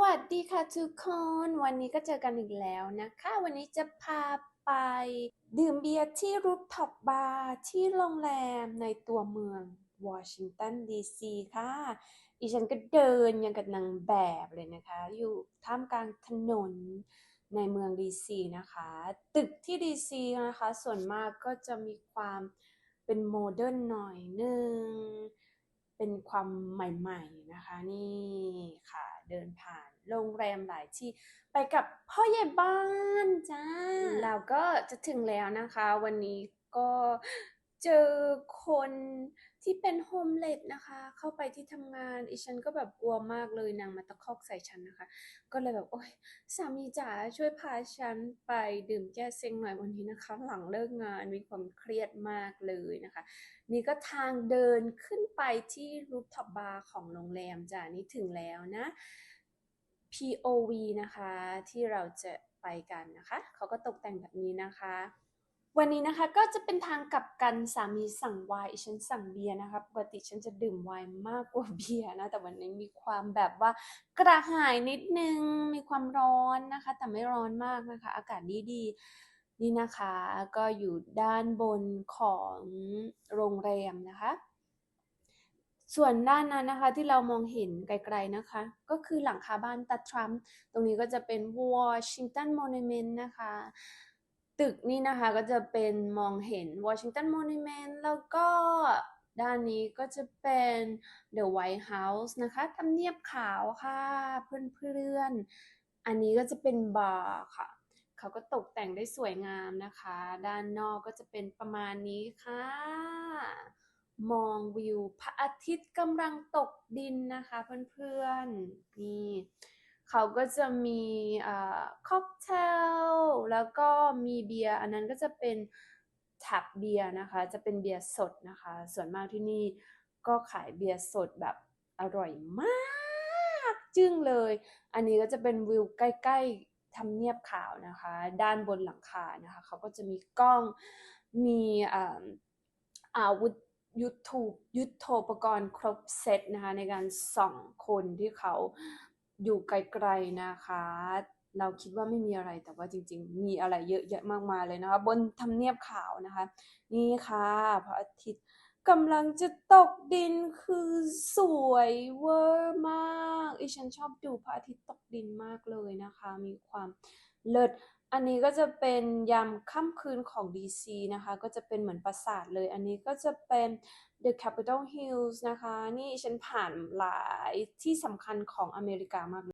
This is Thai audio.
วัสดีค่ะทุกคน วันนี้ก็เจอกันอีกแล้วนะคะ วันนี้จะพาไปดื่มเบียร์ที่รูฟท็อปบาร์ที่โรงแรมในตัวเมืองวอชิงตันดีซีค่ะดิฉันก็เดินอย่างกับนางแบบเลยนะคะ อยู่ท่ามกลางถนนในเมืองดีซีนะคะ ตึกที่ดีซีนะคะ ส่วนมากก็จะมีความเป็นโมเดิร์นหน่อยนึง เป็นความใหม่ๆนะคะ นี่ค่ะ เดินผ่านโรงแรมหลายที่ไปกับพ่อใหญ่บ้านจ้าแล้วก็จะถึงแล้วนะคะ วันนี้ก็เจอคน ที่เป็นโฮมเลสนะคะ เข้าไปที่ทำงานอีฉันก็แบบกลัวมากเลยนางมาตะคอกใส่ฉันนะคะ ก็เลยแบบโอ๊ยสามีจ๋าช่วยพาฉันไปดื่มแก้เซ็งหน่อยวันนี้นะคะ หลังเลิกงานมีความเครียดมากเลยนะคะ นี่ก็ทางเดินขึ้นไปที่รูฟท็อปบาร์ของโรงแรมจ้ะนี่ถึงแล้วนะ POV นะคะที่เราจะไปกันนะคะ เขาก็ตกแต่งแบบนี้นะคะ วันนี้นะคะก็จะเป็นทางกลับกันสามีสั่งไวน์ฉันสั่งเบียร์นะคะปกติฉันจะดื่มไวน์มากกว่าเบียร์นะแต่วันนี้มีความแบบว่ากระหายนิดนึงมีความร้อนนะคะ แต่ไม่ร้อนมากนะคะ อากาศดีๆนี่นะคะก็อยู่ด้านบนของโรงแรมนะคะ ส่วนด้านนั้นนะคะที่เรามองเห็นไกลๆนะคะ ก็คือหลังคาบ้านตาทรัมป์ตรงนี้ก็จะเป็น Washington Monument นะคะ ตึกนี่นะคะก็จะเป็นมองเห็น Washington Monument แล้วก็ด้านนี้ก็จะเป็น The White House นะคะทำเนียบขาวค่ะ เพื่อนๆ อันนี้ก็จะเป็นบาร์ค่ะ เขาก็ตกแต่งได้สวยงามนะคะ ด้านนอกก็จะเป็นประมาณนี้ค่ะ มองวิวพระอาทิตย์กำลังตกดินนะคะเพื่อนๆ นี่ เขาก็จะมีค็อกเทลแล้วก็มีเบียร์อันนั้นก็จะเป็นแท็บเบียร์นะคะ จะเป็นเบียร์สดนะคะ ส่วนมากที่นี่ก็ขายเบียร์สดแบบอร่อยมากจึ้งเลย อันนี้ก็จะเป็นวิวใกล้ๆทำเนียบขาวนะคะ ด้านบนหลังคานะคะเขาก็จะมีกล้องมีอาวุธยุทโธยุทโธปกรณ์ครบเซตนะคะในการส่องคนที่เขา อยู่ไกลๆนะคะ เราคิดว่าไม่มีอะไรแต่ว่าจริง ๆ มีอะไรเยอะแยะมากมายเลยนะคะ บนทำเนียบขาวนะคะ นี่ค่ะพระอาทิตย์กำลังจะตกดินคือสวยเวอร์มาก อีฉันชอบดูพระอาทิตย์ตกดินมากเลยนะคะ มีความเลิศ อันนี้ก็จะเป็นยามค่ำคืนของ DC นะคะ ก็จะเป็นเหมือนปราสาทเลย อันนี้ก็จะเป็น The Capitol Hills นะคะ นี่ฉันผ่านหลายที่สำคัญของอเมริกามากเลย